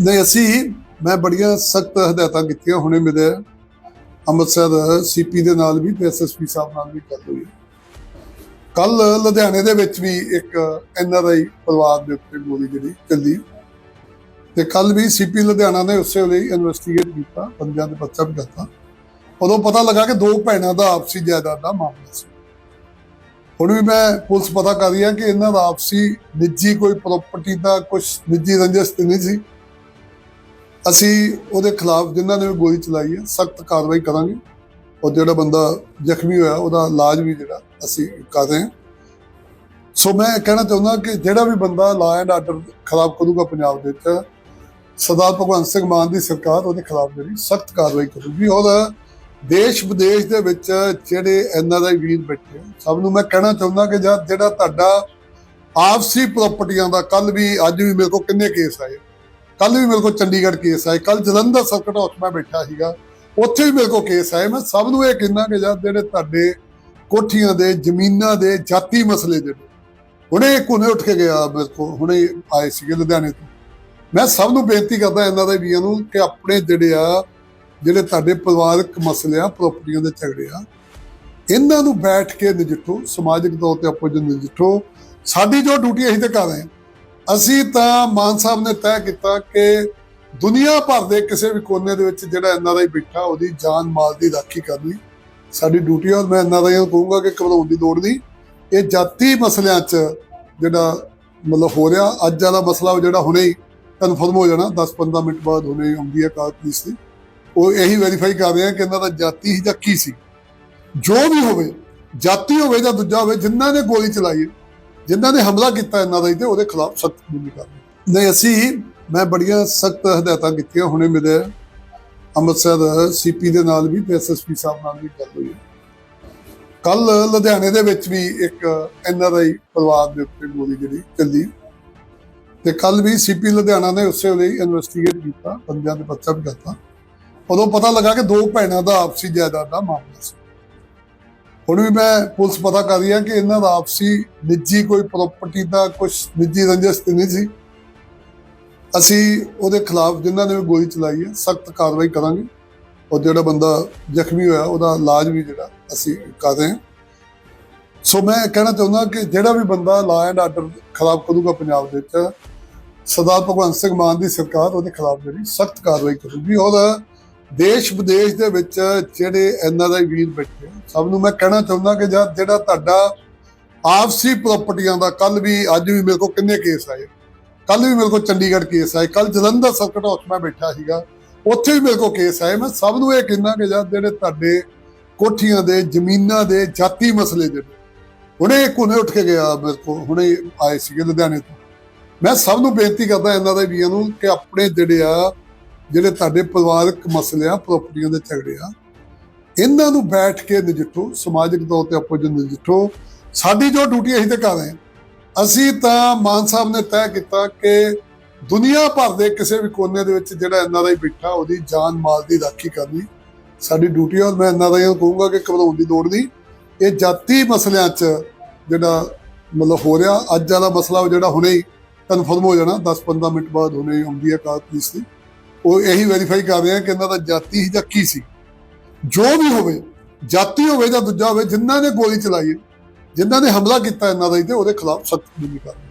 ਨਹੀਂ, ਅਸੀਂ, ਮੈਂ ਬੜੀਆਂ ਸਖਤ ਹਦਾਇਤਾਂ ਕੀਤੀਆਂ, ਹੁਣੇ ਮੇਰੇ ਅੰਮ੍ਰਿਤਸਰ ਸੀਪੀ ਦੇ ਨਾਲ ਵੀ ਤੇ ਐਸਐਸਪੀ ਸਾਹਿਬ ਨਾਲ ਵੀ ਗੱਲ ਹੋਈ। ਕੱਲ ਲੁਧਿਆਣੇ ਦੇ ਵਿੱਚ ਵੀ ਇੱਕ ਐਨਆਰਆਈ ਪਰਿਵਾਰ ਦੇ ਉੱਤੇ ਗੋਲੀ ਜਿਹੜੀ ਚੱਲੀ। ਤੇ ਕੱਲ ਵੀ ਸੀਪੀ ਲੁਧਿਆਣਾ ਨੇ ਉਸੇ ਲਈ ਇਨਵੈਸਟੀਗੇਟ ਕੀਤਾ, ਬੰਦਿਆਂ ਦੇ ਬੱਚਾ ਵੀ ਕਰਤਾ ਉਦੋਂ ਪਤਾ ਲੱਗਾ ਕਿ ਦੋ ਭੈਣਾਂ ਦਾ ਆਪਸੀ ਜਾਇਦਾਦ ਦਾ ਮਾਮਲਾ ਸੀ। ਹੁਣ ਵੀ ਮੈਂ ਪੁਲਿਸ ਪਤਾ ਕਰ ਰਹੀ ਹੈ ਕਿ ਇਹਨਾਂ ਦਾ ਆਪਸੀ ਨਿੱਜੀ ਕੋਈ ਪ੍ਰਾਪਰਟੀ ਦਾ ਕੁਝ ਨਿੱਜੀ ਰੰਜਿਸ਼ ਨਹੀਂ ਸੀ। ਅਸੀਂ ਉਹਦੇ ਖਿਲਾਫ ਜਿਨ੍ਹਾਂ ਨੇ ਵੀ ਗੋਲੀ ਚਲਾਈ ਹੈ ਸਖਤ ਕਾਰਵਾਈ ਕਰਾਂਗੇ। ਔਰ ਜਿਹੜਾ ਬੰਦਾ ਜ਼ਖਮੀ ਹੋਇਆ ਉਹਦਾ ਇਲਾਜ ਵੀ ਜਿਹੜਾ ਅਸੀਂ ਕਰ ਰਹੇ ਹਾਂ। ਸੋ ਮੈਂ ਕਹਿਣਾ ਚਾਹੁੰਦਾ ਕਿ ਜਿਹੜਾ ਵੀ ਬੰਦਾ ਲਾ ਐਂਡ ਆਰਡਰ ਖਰਾਬ ਕਰੂਗਾ ਪੰਜਾਬ ਦੇ ਵਿੱਚ ਸਰਦਾਰ ਭਗਵੰਤ ਸਿੰਘ ਮਾਨ ਦੀ ਸਰਕਾਰ ਉਹਦੇ ਖਿਲਾਫ ਜਿਹੜੀ ਸਖਤ ਕਾਰਵਾਈ ਕਰੂਗੀ। ਔਰ ਦੇਸ਼ ਵਿਦੇਸ਼ ਦੇ ਵਿੱਚ ਜਿਹੜੇ ਐਨਆਰਆਈ ਵੀਰ ਬੈਠੇ ਆ, ਸਭ ਨੂੰ ਮੈਂ ਕਹਿਣਾ ਚਾਹੁੰਦਾ ਕਿ ਜਦ ਜਿਹੜਾ ਤੁਹਾਡਾ ਆਪਸੀ ਪ੍ਰਾਪਰਟੀਆਂ ਦਾ ਕੱਲ ਵੀ ਅੱਜ ਵੀ ਮੇਰੇ ਕੋਲ ਕਿੰਨੇ ਕੇਸ ਆਏ ਕੱਲ ਵੀ ਮੇਰੇ ਕੋਲ ਚੰਡੀਗੜ੍ਹ ਕੇਸ ਆਏ। ਕੱਲ ਜਲੰਧਰ ਸਰਕਟ ਹਾਊਸ ਮੈਂ ਬੈਠਾ ਸੀਗਾ। ਉੱਥੇ ਵੀ ਮੇਰੇ ਕੋਲ ਕੇਸ ਆਏ। ਮੈਂ ਸਭ ਨੂੰ ਇਹ ਕਹਿੰਦਾ ਕਿ ਜਦ ਜਿਹੜੇ ਤੁਹਾਡੇ ਕੋਠੀਆਂ ਦੇ, ਜ਼ਮੀਨਾਂ ਦੇ ਜਾਤੀ ਮਸਲੇ ਜਿਹੜੇ ਹੁਣੇ ਕੋਨੇ ਉੱਠ ਕੇ ਗਿਆ ਮੇਰੇ ਕੋਲ, ਹੁਣੇ ਆਏ ਸੀਗੇ ਲੁਧਿਆਣੇ ਤੋਂ। ਮੈਂ ਸਭ ਨੂੰ ਬੇਨਤੀ ਕਰਦਾ ਇਹਨਾਂ ਦੇ ਵੀਰਾਂ ਨੂੰ ਕਿ ਆਪਣੇ ਜਿਹੜੇ ਆ, ਜਿਹੜੇ ਤੁਹਾਡੇ ਪਰਿਵਾਰਕ ਮਸਲੇ ਆ ਪ੍ਰਾਪਰਟੀਆਂ ਦੇ ਝਗੜੇ ਆ, ਇਹਨਾਂ ਨੂੰ ਬੈਠ ਕੇ ਨਜਿੱਠੋ। ਸਮਾਜਿਕ ਤੌਰ ਤੇ ਆਪੋ ਜੀ ਨਜਿੱਠੋ। ਸਾਡੀ ਜੋ ਡਿਊਟੀ ਅਸੀਂ ਤੇ ਕਰ ਰਹੇ ਹਾਂ। ਅਸੀਂ ਤਾਂ ਮਾਨ ਸਾਹਿਬ ਨੇ ਤੈਅ ਕੀਤਾ ਕਿ ਦੁਨੀਆ ਭਰ ਦੇ ਕਿਸੇ ਵੀ ਕੋਨੇ ਦੇ ਵਿੱਚ ਜਿਹੜਾ ਐਨਆਰਆਈ ਬੈਠਾ, ਉਹਦੀ ਜਾਨ ਮਾਲ ਦੀ ਰਾਖੀ ਕਰਨੀ ਸਾਡੀ ਡਿਊਟੀ ਆ, ਔਰ ਮੈਂ ਐਨਆਰਆਈ ਨੂੰ ਕਹੂੰਗਾ ਕਿ ਘਬਰਾਉਣ ਦੀ ਲੋੜ ਨਹੀਂ। ਇਹ ਜਾਤੀ ਮਸਲਿਆਂ 'ਚ ਜਿਹੜਾ ਮਤਲਬ ਹੋ ਰਿਹਾ, ਅੱਜ ਵਾਲਾ ਮਸਲਾ ਉਹ ਜਿਹੜਾ ਹੁਣੇ ਹੀ ਕਨਫਰਮ ਹੋ ਜਾਣਾ 10-15 ਮਿੰਟ ਬਾਅਦ ਹੁਣੇ ਆਉਂਦੀ ਹੈ ਕਾਰ ਪੁਲਿਸ ਦੀ। ਉਹ ਇਹੀ ਵੈਰੀਫਾਈ ਕਰ ਰਹੇ ਆ ਕਿ ਇਹਨਾਂ ਦਾ ਜਾਤੀ ਹੀ ਜਾਂ ਕੀ ਸੀ। ਜੋ ਵੀ ਹੋਵੇ, ਜਾਤੀ ਹੋਵੇ ਜਾਂ ਦੂਜਾ ਹੋਵੇ, ਜਿਨ੍ਹਾਂ ਨੇ ਗੋਲੀ ਚਲਾਈ ਜਿਨ੍ਹਾਂ ਨੇ ਹਮਲਾ ਕੀਤਾ ਇਹਨਾਂ ਦਾ ਹੀ ਤੇ ਉਹਦੇ ਖਿਲਾਫ ਸਖਤ ਕਾਰਵਾਈ। ਕਰਨੀ ਨਹੀਂ, ਅਸੀਂ, ਮੈਂ ਬੜੀਆਂ ਸਖਤ ਹਦਾਇਤਾਂ ਕੀਤੀਆਂ, ਹੁਣੇ ਮੇਰੇ ਅੰਮ੍ਰਿਤਸਰ ਸੀਪੀ ਦੇ ਨਾਲ ਵੀ ਤੇ ਐਸਐਸਪੀ ਸਾਹਿਬ ਨਾਲ ਵੀ ਗੱਲ ਹੋਈ ਕੱਲ ਲੁਧਿਆਣੇ ਦੇ ਵਿੱਚ ਵੀ ਇੱਕ ਐਨਆਰਆਈ ਪਰਿਵਾਰ ਦੇ ਉੱਤੇ ਗੋਲੀ ਜਿਹੜੀ ਚੱਲੀ। ਤੇ ਕੱਲ ਵੀ ਸੀਪੀ ਲੁਧਿਆਣਾ ਨੇ ਉਸੇ ਵੇਲੇ ਇਨਵੈਸਟੀਗੇਟ ਕੀਤਾ, ਬੰਦਿਆਂ ਦੇ ਬੱਚਾ ਵੀ ਕਰਤਾ। ਉਦੋਂ ਪਤਾ ਲੱਗਾ ਕਿ ਦੋ ਭੈਣਾਂ ਦਾ ਆਪਸੀ ਜਾਇਦਾਦ ਦਾ ਮਾਮਲਾ ਸੀ। ਹੁਣ ਵੀ ਮੈਂ ਪੁਲਿਸ ਪਤਾ ਕਰ ਰਹੀ ਹੈ ਕਿ ਇਹਨਾਂ ਦਾ ਆਪਸੀ ਨਿੱਜੀ ਕੋਈ ਪ੍ਰਾਪਰਟੀ ਦਾ ਕੁਝ ਨਿੱਜੀ ਰੰਜਿਸ਼ ਤੇ ਨਹੀਂ ਸੀ। ਅਸੀਂ ਉਹਦੇ ਖਿਲਾਫ ਜਿਨ੍ਹਾਂ ਨੇ ਵੀ ਗੋਲੀ ਚਲਾਈ ਹੈ, ਸਖਤ ਕਾਰਵਾਈ ਕਰਾਂਗੇ। ਔਰ ਜਿਹੜਾ ਬੰਦਾ ਜ਼ਖਮੀ ਹੋਇਆ, ਉਹਦਾ ਇਲਾਜ ਵੀ ਜਿਹੜਾ ਅਸੀਂ ਕਰ ਰਹੇ ਹਾਂ। ਸੋ ਮੈਂ ਕਹਿਣਾ ਚਾਹੁੰਦਾ ਕਿ ਜਿਹੜਾ ਵੀ ਬੰਦਾ ਲਾ ਐਂਡ ਆਰਡਰ ਖਰਾਬ ਕਰੂਗਾ ਪੰਜਾਬ ਦੇ ਵਿੱਚ, ਸਰਦਾਰ ਭਗਵੰਤ ਸਿੰਘ ਮਾਨ ਦੀ ਸਰਕਾਰ ਉਹਦੇ ਖਿਲਾਫ ਜਿਹੜੀ ਸਖਤ ਕਾਰਵਾਈ ਕਰੂਗੀ। ਔਰ ਦੇਸ਼ ਵਿਦੇਸ਼ ਦੇ ਵਿੱਚ ਜਿਹੜੇ ਐਨਆਰਆਈ ਵੀਰ ਬੈਠੇ ਆ, ਸਭ ਨੂੰ ਮੈਂ ਕਹਿਣਾ ਚਾਹੁੰਦਾ ਕਿ ਜਦ ਜਿਹੜਾ ਤੁਹਾਡਾ ਆਪਸੀ ਪ੍ਰਾਪਰਟੀਆਂ ਦਾ ਕੱਲ ਵੀ ਅੱਜ ਵੀ ਮੇਰੇ ਕੋਲ ਕਿੰਨੇ ਕੇਸ ਆਏ? ਕੱਲ ਵੀ ਮੇਰੇ ਕੋਲ ਚੰਡੀਗੜ੍ਹ ਕੇਸ ਆਏ ਕੱਲ ਜਲੰਧਰ ਸਰਕਟ ਹਾਊਸ ਮੈਂ ਬੈਠਾ ਸੀਗਾ ਉੱਥੇ ਵੀ ਮੇਰੇ ਕੋਲ ਕੇਸ ਆਏ। ਮੈਂ ਸਭ ਨੂੰ ਇਹ ਕਹਿੰਦਾ ਕਿ ਜਦ ਜਿਹੜੇ ਤੁਹਾਡੇ ਕੋਠੀਆਂ ਦੇ ਜ਼ਮੀਨਾਂ ਦੇ ਜਾਤੀ ਮਸਲੇ ਜਿਹੜੇ ਹੁਣੇ ਕੋਨੇ ਉੱਠ ਕੇ ਗਿਆ ਮੇਰੇ ਕੋਲ ਹੁਣੇ ਆਏ ਸੀਗੇ ਲੁਧਿਆਣੇ ਤੋਂ। ਮੈਂ ਸਭ ਨੂੰ ਬੇਨਤੀ ਕਰਦਾ ਇਹਨਾਂ ਦੇ ਵੀਰਾਂ ਨੂੰ ਕਿ ਆਪਣੇ ਜਿਹੜੇ ਆ ਜਿਹੜੇ ਤੁਹਾਡੇ ਪਰਿਵਾਰਕ ਮਸਲੇ ਆ ਪ੍ਰਾਪਰਟੀਆਂ ਦੇ ਝਗੜੇ ਆ, ਇਹਨਾਂ ਨੂੰ ਬੈਠ ਕੇ ਨਜਿੱਠੋ, ਸਮਾਜਿਕ ਤੌਰ ਤੇ ਆਪੋ ਜੀ ਨਜਿੱਠੋ। ਸਾਡੀ ਜੋ ਡਿਊਟੀ ਅਸੀਂ ਤੇ ਕਰ ਰਹੇ ਹਾਂ। ਅਸੀਂ ਤਾਂ ਮਾਨ ਸਾਹਿਬ ਨੇ ਤੈਅ ਕੀਤਾ ਕਿ ਦੁਨੀਆ ਭਰ ਦੇ ਕਿਸੇ ਵੀ ਕੋਨੇ ਦੇ ਵਿੱਚ ਜਿਹੜਾ ਐਨਆਰਆਈ ਬੈਠਾ, ਉਹਦੀ ਜਾਨ ਮਾਲ ਦੀ ਰਾਖੀ ਕਰਨੀ ਸਾਡੀ ਡਿਊਟੀ ਔਰ ਮੈਂ ਐਨਆਰਆਈ ਨੂੰ ਕਹੂੰਗਾ ਕਿ ਘਬਰਾਉਣ ਦੀ ਲੋੜ ਨਹੀਂ। ਇਹ ਜਾਤੀ ਮਸਲਿਆਂ 'ਚ ਜਿਹੜਾ ਮਤਲਬ ਹੋ ਰਿਹਾ, ਅੱਜ ਵਾਲਾ ਮਸਲਾ ਉਹ ਜਿਹੜਾ ਹੁਣੇ ਹੀ ਕਨਫਰਮ ਹੋ ਜਾਣਾ 10-15 ਮਿੰਟ ਬਾਅਦ ਹੁਣੇ ਹੀ ਆਉਂਦੀ ਹੈ ਕਾਰ ਪੁਲਿਸ ਦੀ। ਉਹ ਇਹੀ ਵੈਰੀਫਾਈ ਕਰ ਰਹੇ ਆ ਕਿ ਇਹਨਾਂ ਦਾ ਜਾਤੀ ਹੀ ਜਾਂ ਕੀ ਸੀ। ਜੋ ਵੀ ਹੋਵੇ ਜਾਤੀ ਹੋਵੇ ਜਾਂ ਦੂਜਾ ਹੋਵੇ ਜਿਨ੍ਹਾਂ ਨੇ ਗੋਲੀ ਚਲਾਈ ਹੈ, ਜਿਨ੍ਹਾਂ ਨੇ ਹਮਲਾ ਕੀਤਾ ਇਹਨਾਂ ਦਾ ਹੀ ਤੇ ਉਹਦੇ ਖਿਲਾਫ ਸਖਤ ਕਾਰਵਾਈ।